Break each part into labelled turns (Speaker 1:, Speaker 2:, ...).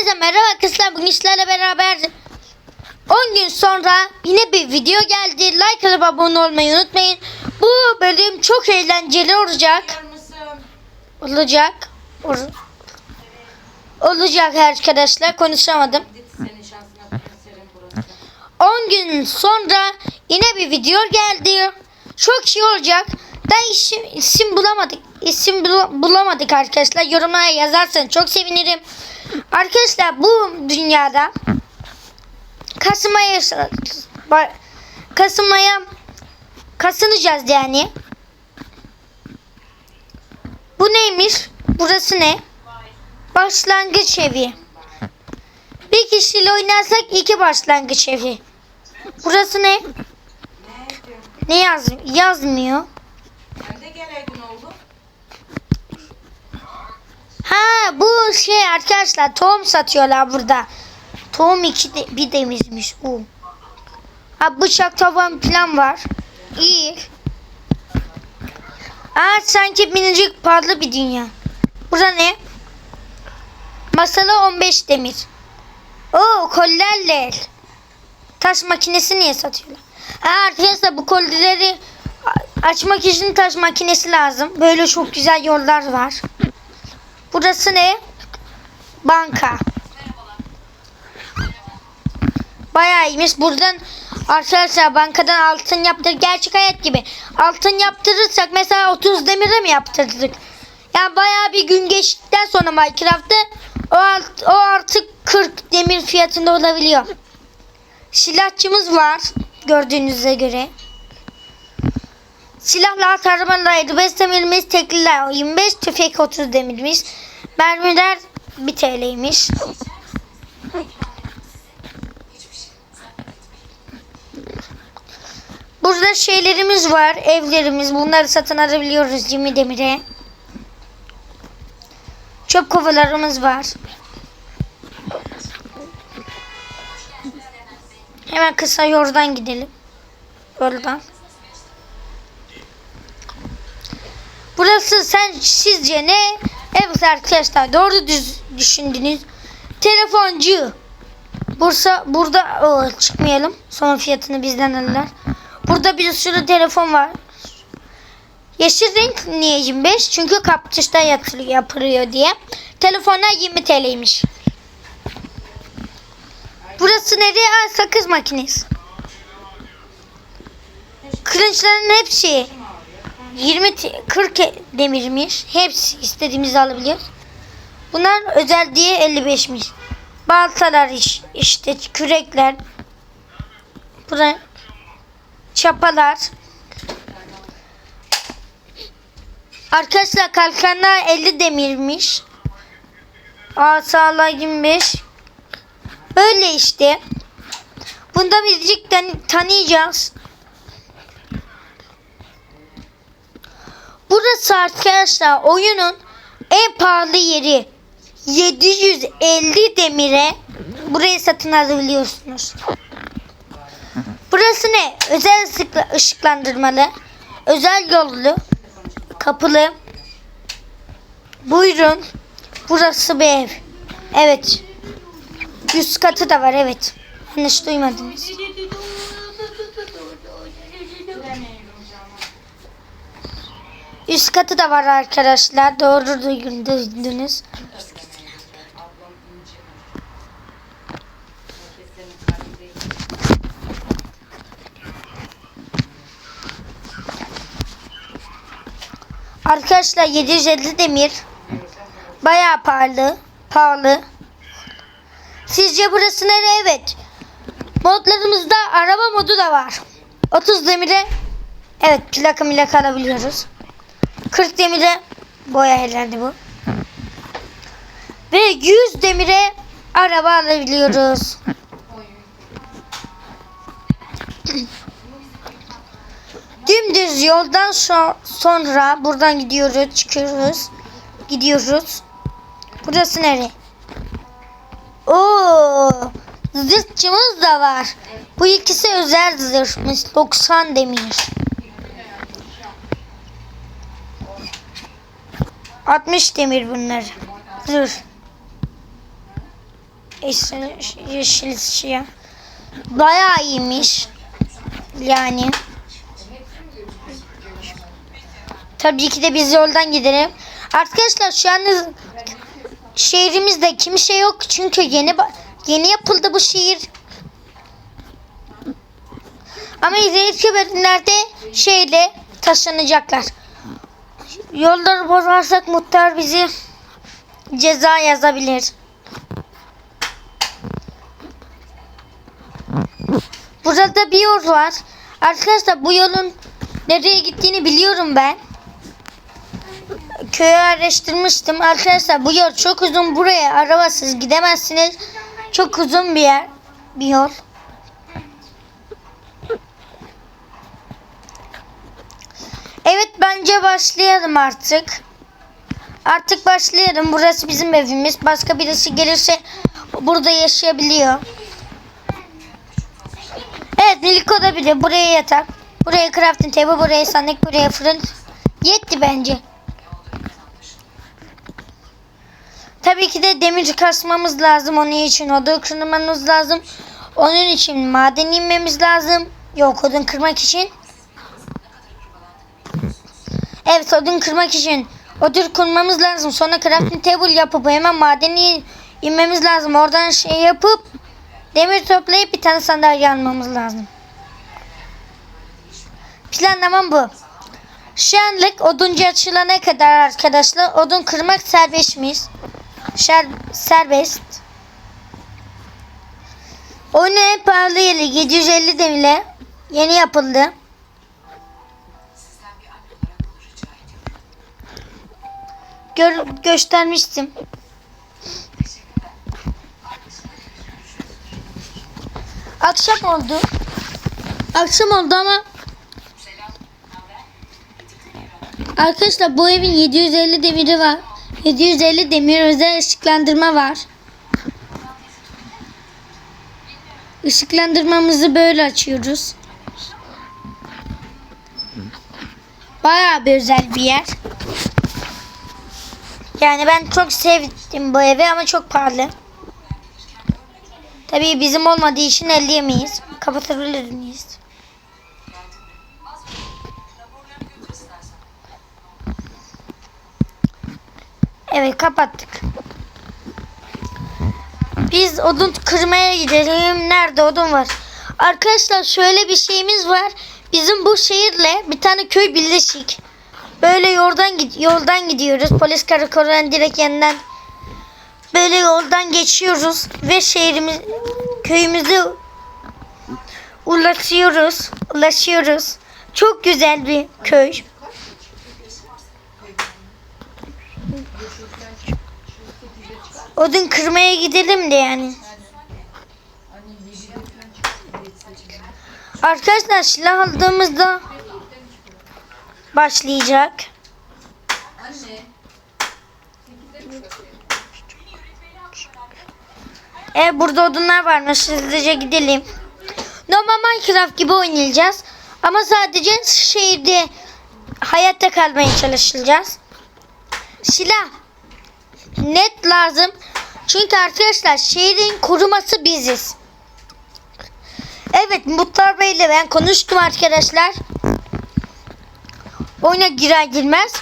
Speaker 1: Hepinize merhaba arkadaşlar. Bugün sizlerle beraber 10 gün sonra yine bir video geldi. Like atıp abone olmayı unutmayın. Bu bölüm çok eğlenceli olacak. Olacak. Ol- olacak arkadaşlar. Konuşamadım.
Speaker 2: Senin şansına serin burası.
Speaker 1: 10 gün sonra yine bir video geldi. Çok şey olacak. Da isim, isim bulamadık. İsim bul- bulamadık arkadaşlar. Yorumlara yazarsanız çok sevinirim. Arkadaşlar bu dünyada kasılmaya ba- kasılmaya kasınacağız yani. Bu neymiş? Burası ne? Başlangıç evi. Bir kişiyle oynarsak iki başlangıç evi. Burası ne? Ne yaz yazmıyor?
Speaker 2: Sen de gel gün oldu.
Speaker 1: Ha bu şey arkadaşlar tohum satıyorlar burada. Tohum iki de, bir demizmiş. bu. Ha bıçak tavan falan var. İyi. Aa sanki minicik parlı bir dünya. Burada ne? Masala 15 demir. Oo kollerle. Taş makinesi niye satıyorlar? Ha arkadaşlar bu kolyeleri a- açmak için taş makinesi lazım. Böyle çok güzel yollar var. Burası ne? Banka. Bayağı iyiymiş. Buradan arkadaşlar bankadan altın yaptır. Gerçek hayat gibi. Altın yaptırırsak mesela 30 demire mi yaptırdık? Yani bayağı bir gün geçtikten sonra Minecraft'ta o, alt- o artık 40 demir fiyatında olabiliyor. Silahçımız var. Gördüğünüze göre. Silahlar tarımalar 55 demirimiz, tekliler 25, tüfek 30 demirimiz. Mermiler 1 TL'ymiş. Burada şeylerimiz var, evlerimiz. Bunları satın alabiliyoruz 20 demire. Çöp kovalarımız var. Hemen kısa yoldan gidelim. Yoldan. Burası sen sizce ne? Evet arkadaşlar doğru düz düşündünüz. Telefoncu. Bursa burada o, çıkmayalım. Son fiyatını bizden alırlar. Burada bir sürü telefon var. Yeşil renk niye 25? Çünkü yatırıyor, yapılıyor diye. Telefonlar 20 TL'ymiş. Burası nereye? Aa, sakız makinesi. Kırınçların hepsi 20 te- 40 demirmiş. Hepsi istediğimizi alabiliyoruz. Bunlar özel diye 55'miş. Baltalar iş, işte kürekler. Buraya çapalar. Arkadaşlar kalkanlar 50 demirmiş. Asalar 25. Böyle işte. Bunda bizcik tanıyacağız. Burası arkadaşlar oyunun en pahalı yeri. 750 demire burayı satın alabiliyorsunuz. Burası ne? Özel ışıkla- ışıklandırmalı, özel yollu, kapılı. Buyurun. Burası bir ev. Evet. Üst katı da var evet. Yanlış duymadınız. Üst katı da var arkadaşlar. Doğru duydun- duydunuz. Arkadaşlar 750 demir. Bayağı pahalı. Pahalı. Sizce burası nere? Evet. Modlarımızda araba modu da var. 30 demire evet plaka milaka alabiliyoruz. 40 demire boya herhalde bu. Ve 100 demire araba alabiliyoruz. Dümdüz yoldan so- sonra buradan gidiyoruz, çıkıyoruz. Gidiyoruz. Burası nere? Oo! Zırhçımız da var. Bu ikisi özel zırhmış. 90 demir. 60 demir bunlar. Zırh. yeşil, yeşil siyah. Bayağı iyiymiş. Yani. Tabii ki de biz yoldan gidelim. Arkadaşlar şu an şehrimizde kimse yok çünkü yeni yeni yapıldı bu şehir. Ama ileriki bölümlerde şehre taşınacaklar. Yolları bozarsak muhtar bizi ceza yazabilir. Burada bir yol var. Arkadaşlar bu yolun nereye gittiğini biliyorum ben. Köyü araştırmıştım. Arkadaşlar bu yol çok uzun. Buraya arabasız gidemezsiniz. Çok uzun bir yer. Bir yol. Evet bence başlayalım artık. Artık başlayalım. Burası bizim evimiz. Başka birisi gelirse burada yaşayabiliyor. Evet Niliko da bile buraya yatak. Buraya crafting table, buraya sandık, buraya fırın. Yetti bence. Tabii ki de demir kasmamız lazım. Onun için odun kırmamız lazım. Onun için maden inmemiz lazım. Yok odun kırmak için. Evet odun kırmak için odun kırmamız lazım. Sonra crafting table yapıp hemen madeni inmemiz lazım. Oradan şey yapıp demir toplayıp bir tane sandalye almamız lazım. Planlamam bu. Şu anlık oduncu açılana kadar arkadaşlar odun kırmak serbestmiş. Şer, serbest. Oyunun en pahalı yeri 750 demile yeni yapıldı. Gör, göstermiştim. Akşam oldu. Akşam oldu ama Arkadaşlar bu evin 750 demiri var. 750 demir özel ışıklandırma var. Işıklandırmamızı böyle açıyoruz. Bayağı bir özel bir yer. Yani ben çok sevdim bu evi ama çok pahalı. Tabii bizim olmadığı için elleyemeyiz. Kapatabilir miyiz? Evet kapattık. Biz odun kırmaya gidelim. Nerede odun var? Arkadaşlar şöyle bir şeyimiz var. Bizim bu şehirle bir tane köy birleşik. Böyle yoldan yoldan gidiyoruz. Polis karakolundan direkt yanından böyle yoldan geçiyoruz ve şehrimiz köyümüze ulaşıyoruz. Ulaşıyoruz. Çok güzel bir köy. Odun kırmaya gidelim de yani. Arkadaşlar silah aldığımızda başlayacak. Evet burada odunlar varmış. Hızlıca gidelim. Normal Minecraft gibi oynayacağız. Ama sadece şehirde hayatta kalmaya çalışacağız. Silah net lazım. Çünkü arkadaşlar şehrin koruması biziz. Evet Muhtar Bey ile ben konuştum arkadaşlar. Oyuna girer girmez.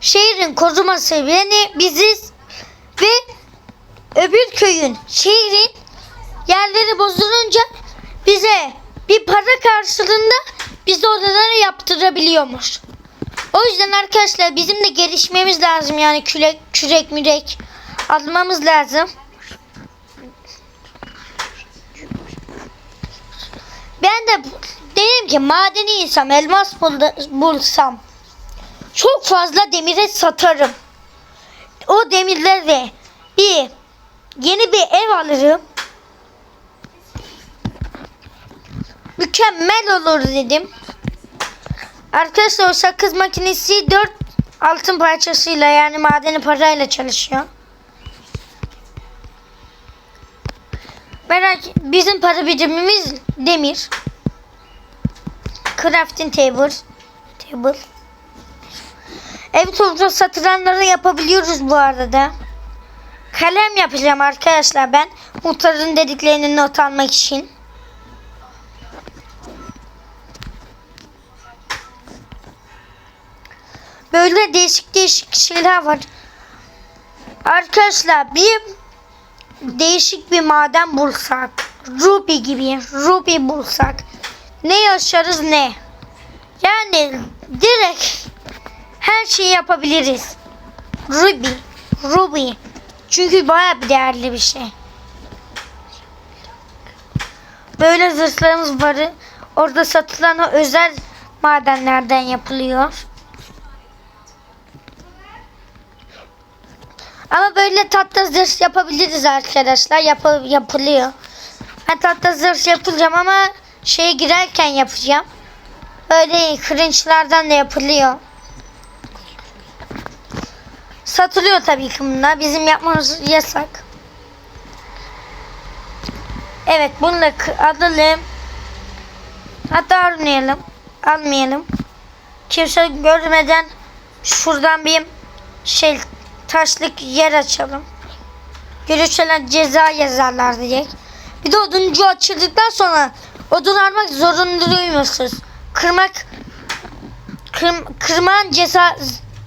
Speaker 1: Şehrin koruması yani biziz. Ve öbür köyün şehrin yerleri bozulunca bize bir para karşılığında biz odaları yaptırabiliyormuş. O yüzden arkadaşlar bizim de gelişmemiz lazım yani kürek kürek mürek almamız lazım. Ben de dedim ki madeni insam elmas bul- bulsam çok fazla demire satarım. O demirlerle bir yeni bir ev alırım. Mükemmel olur dedim. Arkadaşlar o sakız makinesi 4 altın parçasıyla yani madeni parayla çalışıyor. Merak bizim para birimimiz demir. Crafting table. Table. Ev toplu satılanları yapabiliyoruz bu arada. kalem yapacağım arkadaşlar ben. Muhtarın dediklerini not almak için. Böyle değişik değişik şeyler var. Arkadaşlar bir değişik bir maden bulsak, ruby gibi ruby bulsak ne yaşarız ne? Yani direkt her şeyi yapabiliriz. Ruby, ruby. Çünkü bayağı bir değerli bir şey. Böyle zırhlarımız var. Orada satılan o özel madenlerden yapılıyor. Ama böyle tatlı zırh yapabiliriz arkadaşlar. Yap yapılıyor. Ben tatlı zırh yapacağım ama şeye girerken yapacağım. Öyle cringe'lardan da yapılıyor. Satılıyor tabii ki bunlar. Bizim yapmamız yasak. Evet bunu da alalım. Hatta almayalım. Almayalım. Kimse görmeden şuradan bir şey taşlık yer açalım. Görüşelen ceza yazarlar diyecek. Bir de oduncu açıldıktan sonra odun almak zorunluymuyorsunuz. Kırmak kır, kırman ceza,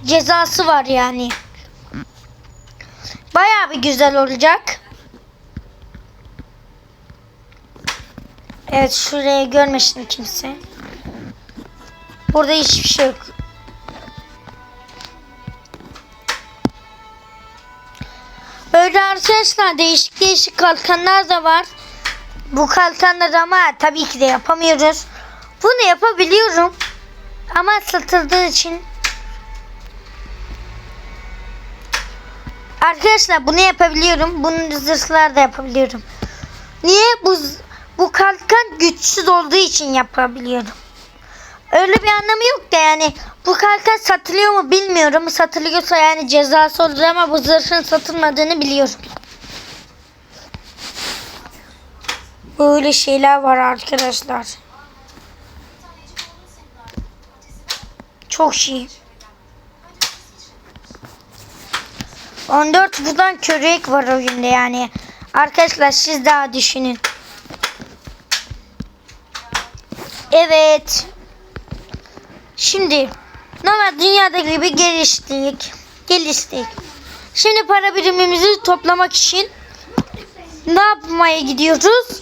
Speaker 1: cezası var yani. Bayağı bir güzel olacak. Evet şuraya görmesin kimse. Burada hiçbir şey yok. Böyle arkadaşlar değişik değişik kalkanlar da var. Bu kalkanları ama tabii ki de yapamıyoruz. Bunu yapabiliyorum. Ama satıldığı için Arkadaşlar bunu yapabiliyorum. Bunun zırhlar da yapabiliyorum. Niye? Bu bu kalkan güçsüz olduğu için yapabiliyorum. Öyle bir anlamı yok da yani bu kalkan satılıyor mu bilmiyorum. Satılıyorsa yani cezası olur ama bu zırhın satılmadığını biliyorum. Böyle şeyler var arkadaşlar. Çok şey. 14 buradan körek var oyunda yani. Arkadaşlar siz daha düşünün. Evet. Şimdi normal dünyada gibi geliştik. Geliştik. Şimdi para birimimizi toplamak için ne yapmaya gidiyoruz?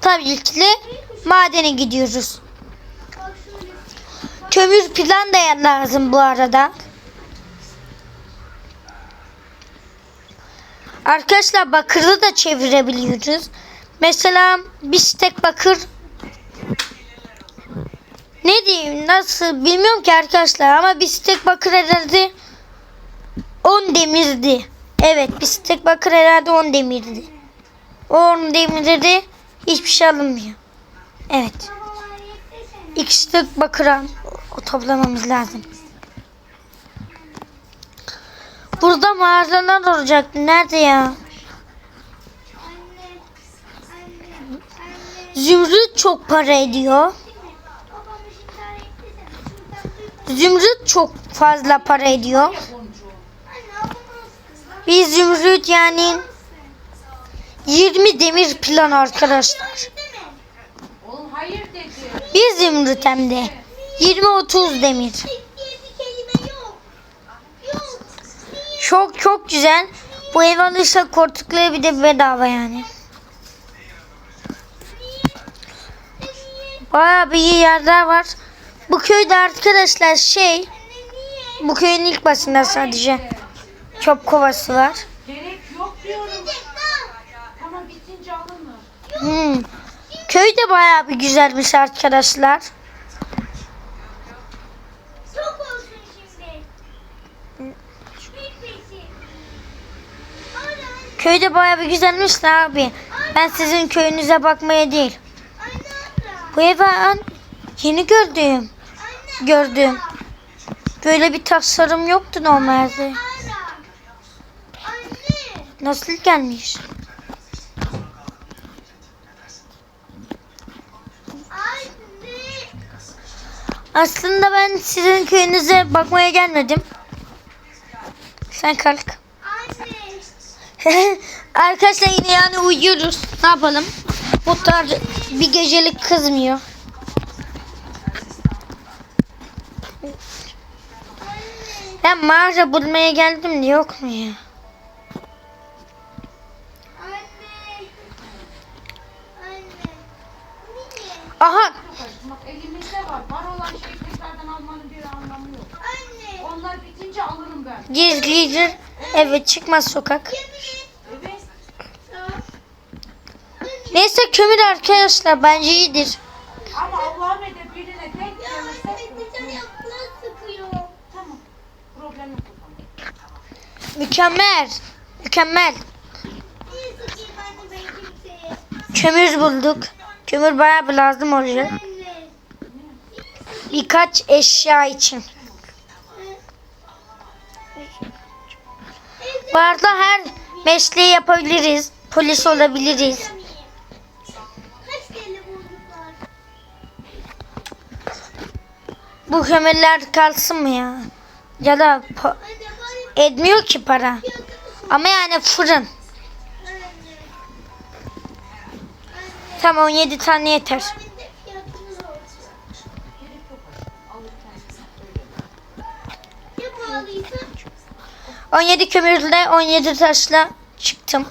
Speaker 1: Tabii ki de madene gidiyoruz. Kömür plan da lazım bu arada. Arkadaşlar bakırı da çevirebiliyoruz. Mesela bir stek bakır ne diyeyim nasıl bilmiyorum ki arkadaşlar ama bir stek bakır herhalde 10 demirdi. Evet bir stek bakır herhalde 10 demirdi. 10 demirde hiçbir şey alınmıyor. Evet. İki stek bakıra toplamamız lazım. Burada mağazalar olacak. Nerede ya? Zümrüt çok para ediyor. Zümrüt çok fazla para ediyor. Bir zümrüt yani 20 demir plan arkadaşlar. Bir zümrüt hem de 20-30 demir. Çok çok güzel. Bu ev alırsak koltukları bir de bedava yani. Bayağı bir iyi yerler var. Bu köyde arkadaşlar şey bu köyün ilk başında sadece çöp kovası var.
Speaker 2: Gerek yok diyorum.
Speaker 1: Hmm. Köy de bayağı bir güzelmiş arkadaşlar.
Speaker 3: Çok olsun şimdi.
Speaker 1: Köyde bayağı bir güzelmiş de abi. Ben sizin köyünüze bakmaya değil. Bu evi ben yeni gördüm. Gördüm. Böyle bir tasarım yoktu normalde. Nasıl gelmiş?
Speaker 3: Anne.
Speaker 1: Aslında ben sizin köyünüze bakmaya gelmedim. Sen kalk.
Speaker 3: Anne.
Speaker 1: Arkadaşlar yine yani uyuyoruz. Ne yapalım? Muhtar bir gecelik kızmıyor. Ben mağaza bulmaya geldim de yok mu ya?
Speaker 3: Anne. Anne. Niye?
Speaker 1: Aha
Speaker 2: Bak elimizde var. Var olan şeyi tekrardan almanın bir anlamı yok.
Speaker 3: Anne.
Speaker 2: Bitince alırım ben.
Speaker 1: gizlidir. Evet çıkmaz sokak.
Speaker 2: Evet.
Speaker 1: Neyse kömür arkadaşlar bence iyidir.
Speaker 2: Ama Allah'ım ede birine
Speaker 3: sıkıyor.
Speaker 2: tamam. Problem yok.
Speaker 1: Mükemmel. Mükemmel. Kömür bulduk. Kömür bayağı bir lazım olacak. Birkaç eşya için. Arada her mesleği yapabiliriz. Polis olabiliriz. Bu kömürler kalsın mı ya? Ya da etmiyor ki para. Ama yani fırın. Tamam 17 tane yeter. 17 kömürle 17 taşla çıktım.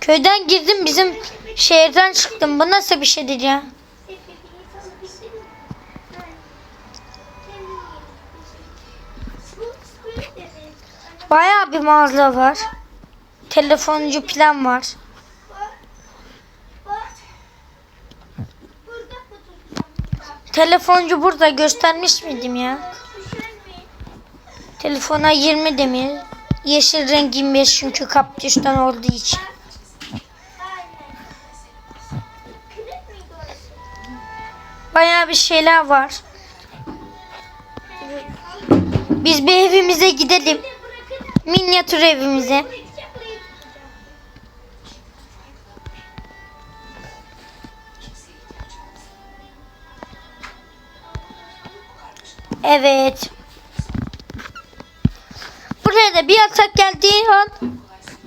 Speaker 1: Köyden girdim bizim şehirden çıktım. Bu nasıl bir şeydir ya? Bayağı bir mağaza var. Telefoncu plan var. Telefoncu burada göstermiş miydim ya? Telefona 20 demir. Yeşil renk 25 çünkü kaptüşten olduğu için. Bayağı bir şeyler var. Biz bir evimize gidelim. Minyatür evimize. Evet. Buraya da bir yatak geldiği an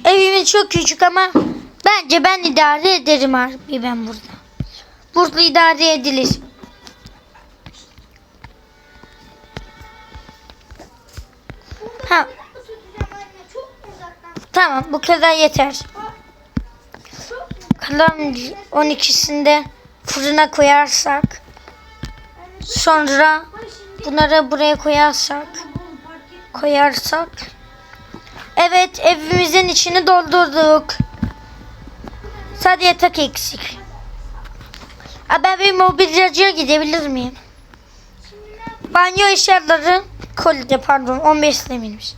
Speaker 1: evimiz çok küçük ama bence ben idare ederim abi ben burada. Burada idare edilir. Ha tamam bu kadar yeter. Kalan 12'sinde fırına koyarsak sonra bunları buraya koyarsak koyarsak Evet evimizin içini doldurduk. Sadece yatak eksik. Aa, ben bir mobilyacıya gidebilir miyim? Banyo eşyaları kolide pardon 15 demirmiş.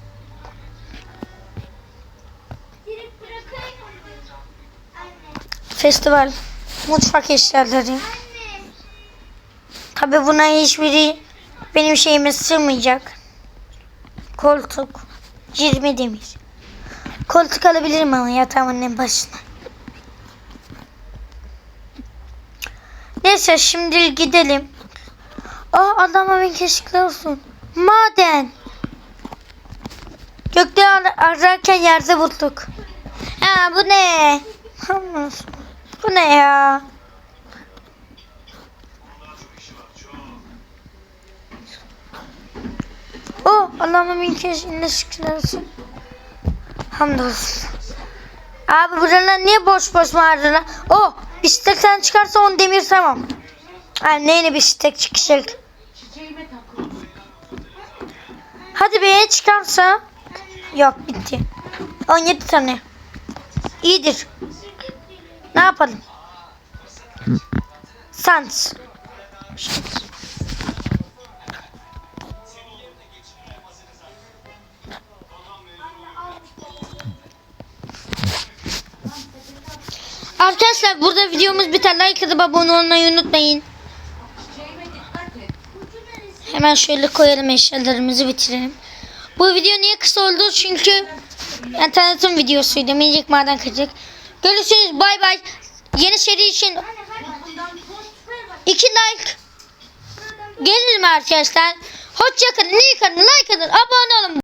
Speaker 1: Festival mutfak eşyaları. Tabi buna hiçbiri benim şeyime sığmayacak. Koltuk 20 demir. Koltuk alabilirim ama yatağımın en başına. Neyse şimdi gidelim. Aa adama bin keşikler olsun. Maden. Gökte ar- ararken yerde bulduk. Ha bu ne? Bu ne ya? Oh Allah'ıma bin kez olsun. Hamdolsun. Abi buralar niye boş boş mağaralar? Oh bisikletten çıkarsa on demir tamam. Bisiklet çıkacak?
Speaker 2: Çiçeğime takıldım.
Speaker 1: Hadi be çıkarsa. Yok bitti. 17 tane. İyidir. Ne yapalım? Sans. Arkadaşlar burada videomuz biter. Like atıp abone olmayı unutmayın. Hemen şöyle koyalım eşyalarımızı bitirelim. Bu video niye kısa oldu? Çünkü yani tanıtım videosuydu. Minicik maden kaçacak. Görüşürüz. Bay bay. Yeni seri için
Speaker 2: Bundan tut.
Speaker 1: 2 like gelir mi arkadaşlar? Hoşçakalın. Kalın. Like atın. Abone olun.